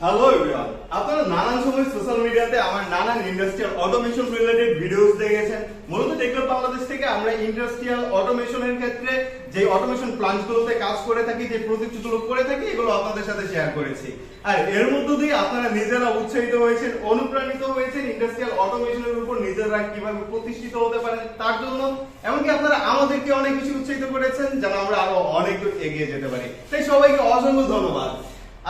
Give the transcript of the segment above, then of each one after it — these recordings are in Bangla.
হ্যালো এভরিওয়ান আপনারা নানান সময় সোশ্যাল মিডিয়াতে আমার নানান ইন্ডাস্ট্রিয়াল অটোমেশন রিলেটেড ভিডিওস দেখেছেন। মূলত টেকনো বাংলাদেশ থেকে আমরা ইন্ডাস্ট্রিয়াল অটোমেশনের ক্ষেত্রে যে অটোমেশন কাজ করে থাকি, যে প্রযুক্তিগুলো করে থাকি, এগুলো আপনাদের সাথে শেয়ার করেছি। আর এর মধ্য দিয়ে আপনারা নিজেরা উৎসাহিত হয়েছেন, অনুপ্রাণিত হয়েছেন ইন্ডাস্ট্রিয়াল অটোমেশনের উপর নিজেরা কীভাবে প্রতিষ্ঠিত হতে পারেন তার জন্য। এমনকি আপনারা আমাদেরকে অনেক বেশি উৎসাহিত করেছেন যেন আমরা আরও অনেক এগিয়ে যেতে পারি। তাই সবাইকে অসংখ্য ধন্যবাদ।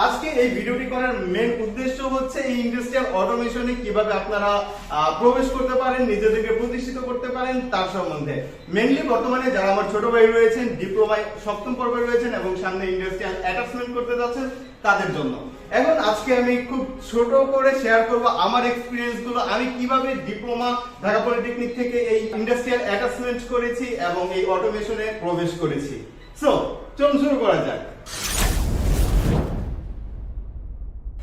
আজকে এই ভিডিওটি করার মেন উদ্দেশ্য হচ্ছে এই ইন্ডাস্ট্রিয়াল অটোমেশনে কীভাবে আপনারা প্রবেশ করতে পারেন, নিজেদেরকে প্রতিষ্ঠিত করতে পারেন তার সম্বন্ধে। মেনলি বর্তমানে যারা আমার ছোট ভাই রয়েছেন ডিপ্লোমায় সপ্তম পর্বে রয়েছেন এবং সামনে ইন্ডাস্ট্রিয়াল অ্যাটাচমেন্ট করতে যাচ্ছেন তাদের জন্য। এখন আজকে আমি খুব ছোট করে শেয়ার করব আমার এক্সপিরিয়েন্সগুলো, আমি কীভাবে ডিপ্লোমা ঢাকা পলিটেকনিক থেকে এই ইন্ডাস্ট্রিয়াল অ্যাটাচমেন্ট করেছি এবং এই অটোমেশনে প্রবেশ করেছি। সো চলুন শুরু করা যাক।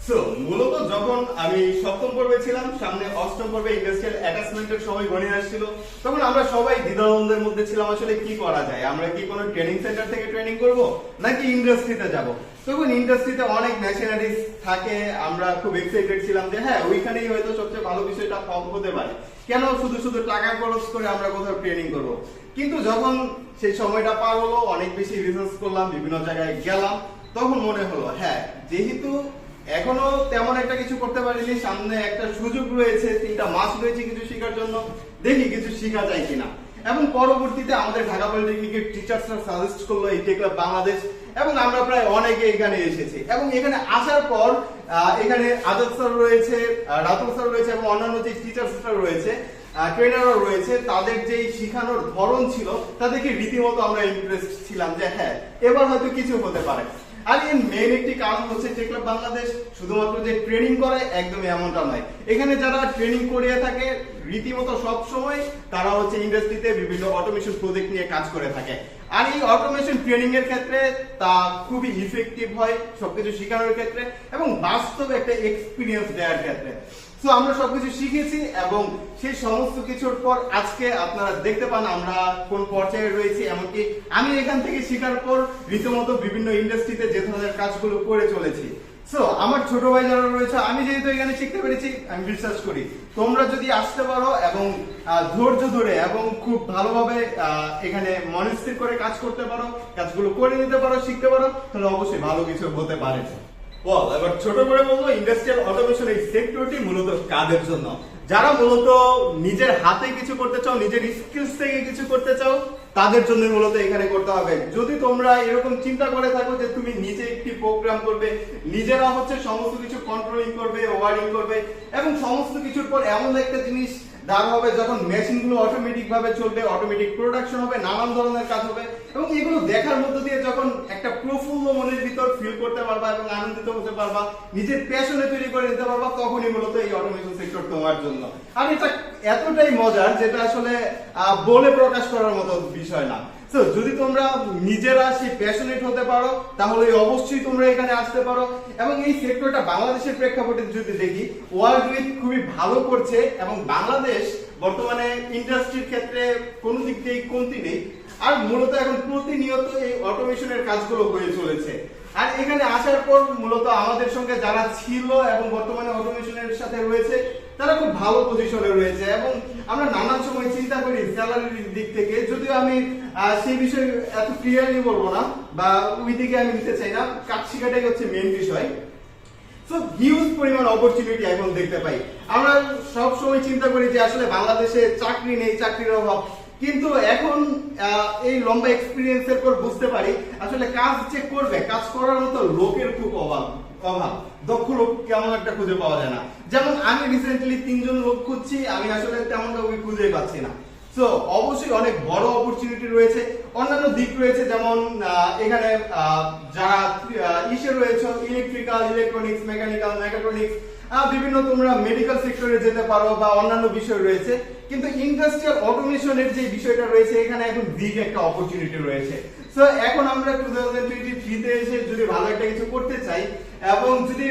সো মূলত যখন আমি সপ্তম পর্বে ছিলাম, সামনে অষ্টম পর্বে ইন্ডাস্ট্রিয়াল অ্যাটাচমেন্টের সময় ঘনিয়ে আসছিল, তখন আমরা সবাই দ্বিধাদ্বন্দ্বের মধ্যে ছিলাম, আসলে কি করা যায়? আমরা কি কোনো ট্রেনিং সেন্টার থেকে ট্রেনিং করব, নাকি ইন্ডাস্ট্রিতে যাব? তখন ইন্ডাস্ট্রিতে অনেক মেশিনারিজ থাকে, আমরা খুব এক্সাইটেড ছিলাম যে হ্যাঁ ওইখানেই হয়তো সবচেয়ে ভালো বিষয়টা কম হতে পারে। কেন শুধু শুধু টাকা খরচ করে আমরা কোথাও ট্রেনিং করব? কিন্তু যখন সেই সময়টা পার হলো, অনেক বেশি রিসার্চ করলাম, বিভিন্ন জায়গায় গেলাম, তখন মনে হলো হ্যাঁ যেহেতু এখনও তেমন একটা কিছু করতে পারিনি। সামনে একটা সুযোগ রয়েছে, তিনটা মাস রয়েছে কিছু শেখার জন্য। দেখি কিছু শেখা যায় কিনা। এবং পরবর্তীতে আমাদের ঢাকা পলিটেকনিকের টিচার্সরা সাজেস্ট করল এই টেক বাংলাদেশ এবং আমরা প্রায় অনেকে এখানে এসেছি। এবং এখানে আসার পর এখানে আজাদ স্যার রয়েছে রাতুল স্যার রয়েছে এবং অন্যান্য যে টিচার্সরা রয়েছে ট্রেনারও রয়েছে, তাদের যে শিখানোর ধরন ছিল, তাদেরকে রীতিমতো আমরা ইমপ্রেস ছিলাম যে হ্যাঁ এবার হয়তো কিছু হতে পারে। আর এর মেন একটি কারণ হচ্ছে যেগুলো বাংলাদেশ শুধুমাত্র যে ট্রেনিং করে একদমই এমনটা নয়। এখানে যারা ট্রেনিং করিয়ে থাকে, রীতিমতো সব সময় তারা হচ্ছে ইন্ডাস্ট্রিতে বিভিন্ন অটোমেশন প্রজেক্ট নিয়ে কাজ করে থাকে। আর এই অটোমেশন ট্রেনিং এর ক্ষেত্রে তা খুবই ইফেক্টিভ হয়, সবকিছু শেখানোর ক্ষেত্রে এবং বাস্তব একটা এক্সপিরিয়েন্স দেওয়ার ক্ষেত্রে। তো আমরা সবকিছু শিখেছি এবং সেই সমস্ত কিছুর পর আজকে আপনারা দেখতে পান আমরা কোন পর্যায়ে রয়েছি, এমনকি আমি এখান থেকে শেখার পর রীতিমতো বিভিন্ন ইন্ডাস্ট্রিতে যে ধরনের কাজগুলো করে চলেছি। সো আমার ছোট ভাই যারা রয়েছে, আমি যেহেতু এখানে শিখতে পেরেছি, আমি বিশ্বাস করি। তোমরা যদি আসতে পারো এবং ধৈর্য ধরে এবং খুব ভালোভাবে এখানে মনস্থির করে কাজ করতে পারো, কাজগুলো করে নিতে পারো, শিখতে পারো, তাহলে অবশ্যই ভালো কিছু হতে পারে। বল এবার ছোট করে বলব ইন্ডাস্ট্রিয়াল অটোমেশন এই সেক্টরটি মূলত কাদের জন্য। যারা মূলত নিজের হাতে কিছু করতে চাও, নিজের স্কিলস থেকে কিছু করতে চাও, তাদের জন্য মূলত এখানে করতে হবে। যদি তোমরা এরকম চিন্তা করে থাকো যে তুমি নিজে একটি প্রোগ্রাম করবে, নিজেরা হচ্ছে সমস্ত কিছু কন্ট্রোলিং করবে ওয়ারিং করবে, এবং সমস্ত কিছুর পর এমন একটা জিনিস দাঁড় হবে যখন মেশিনগুলো অটোমেটিক ভাবে চলবে অটোমেটিক প্রোডাকশন হবে, নানান ধরনের কাজ হবে, এবং এগুলো দেখার মধ্য দিয়ে যখন একটা প্রফুল্ল মনের ফিল করতে পারবা এবং আনন্দিত হতে পারবা, নিজের প্যাশনে তৈরি করে নিতে পারবা, তখনই মূলত এই অটোমেশন সেক্টর তোমার জন্য। আর এটা এতটাই মজার যেটা আসলে বলে প্রকাশ করার মতো বিষয় না। তো যদি তোমরা নিজেরা সেই প্যাশনেট হতে পারো, তাহলে অবশ্যই তোমরা এখানে আসতে পারো। এবং এই সেক্টরটা বাংলাদেশের প্রেক্ষাপটে যদি দেখি ওয়ার্ল্ড উইথ খুবই ভালো করছে এবং বাংলাদেশ বর্তমানে ইন্ডাস্ট্রির ক্ষেত্রে কোনো দিক থেকে কমতি নেই। আর মূলত এখন প্রতিনিয়ত এই অটোমেশনের কাজগুলো হয়ে চলেছে। আর এখানে আসার পর মূলত আমাদের সঙ্গে যারা ছিল এবং বর্তমানে অটোমেশনের সাথে রয়েছে, তারা খুব ভালো পজিশনে রয়েছে এবং আমরা নানান সময় চিন্তা করি স্যালারির দিক থেকে। যদিও আমি সেই বিষয়ে এত ক্লিয়ারলি বলব না বা ওই দিকে আমি নিতে চাই না। কাজ শেখাটাই হচ্ছে মেন বিষয়। সো হিউজ পরিমাণ অপরচুনিটি এখন দেখতে পাই। আমরা সব সময় চিন্তা করি যে আসলে বাংলাদেশে চাকরি নেই, চাকরির অভাব কিন্তু এখন এই লম্বা এক্সপিরিয়েন্সের পর বুঝতে পারি, আসলে কাজ যে করবে, কাজ করার মতো লোকের খুব অভাব অভাব। দক্ষ লোক কেমন একটা খুঁজে পাওয়া যায় না। যেমন আমি রিসেন্টলি তিনজন লোক খুঁজছি, আমি আসলে তেমন কাউকে খুঁজে পাচ্ছি না। তো অবশ্যই অনেক বড় অপরচুনিটি রয়েছে। অন্যান্য দিক রয়েছে, যেমন এখানে যারা ইসে রয়েছে ইলেকট্রিক্যাল ইলেকট্রনিক্স মেকানিক্যাল মেকাট্রনিক্স বিভিন্ন তোমরা মেডিকেল সেক্টরে যেতে পারো বা অন্যান্য বিষয় রয়েছে, কিন্তু ইন্ডাস্ট্রিয়াল অটোমেশনের যে বিষয়টা রয়েছে, এখানে এখন বিগ একটা অপরচুনিটি রয়েছে। সো এখন আমরা টু থাউজেন্ড টোয়েন্টি থ্রিতে এসে যদি ভালো একটা কিছু করতে চাই, এবং যদি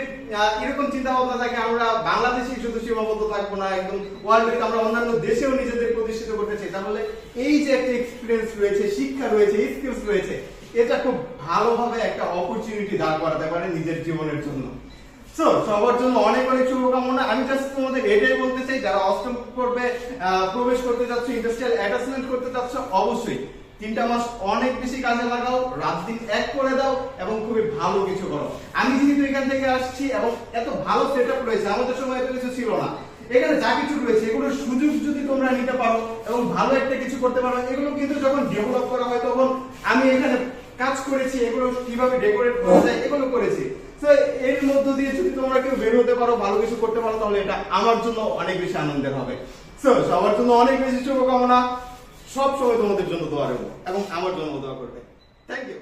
এরকম চিন্তা ভাবনা থাকে, আমরা বাংলাদেশে শুধু সীমাবদ্ধ থাকব না, একদম ওয়ার্ল্ড আমরা অন্যান্য দেশেও নিজেদের প্রতিষ্ঠিত করতে চাই, তাহলে এই যে একটা এক্সপিরিয়েন্স রয়েছে, শিক্ষা রয়েছে স্কিলস রয়েছে, এটা খুব ভালোভাবে একটা অপরচুনিটি দাঁড় করাতে পারে নিজের জীবনের জন্য। সো সবার জন্য অনেক অনেক শুভকামনা। আমি জাস্ট তোমাদের এটাই বলতে চাই, যারা অষ্টম পর্বে প্রবেশ করতে যাচ্ছ ইন্ডাস্ট্রিয়াল অ্যাটাচমেন্ট করতে যাচ্ছ অবশ্যই তিনটা মাস অনেক বেশি কাজে লাগাও, রাত দিন এক করে দাও এবং খুবই ভালো কিছু করো। আমি যেহেতু এখান থেকে আসছি এবং এত ভালো সেট আপ রয়েছে, আমাদের সময় এত কিছু ছিল না। এখানে যা কিছু রয়েছে, এগুলোর সুযোগ যদি তোমরা নিতে পারো এবং ভালো একটা কিছু করতে পারো, এগুলো কিন্তু যখন ডেভেলপ করা হয় তখন আমি এখানে কাজ করেছি, এগুলো কীভাবে ডেকোরেট করা যায়, এগুলো করেছি। এর মধ্য দিয়ে যদি তোমরা কেউ বের হতে পারো, ভালো কিছু করতে পারো, তাহলে এটা আমার জন্য অনেক বেশি আনন্দের হবে। সবার জন্য অনেক বেশি শুভকামনা। সব সময় তোমাদের জন্য দোয়া রইল এবং আমার জন্য দোয়া করবে। Thank you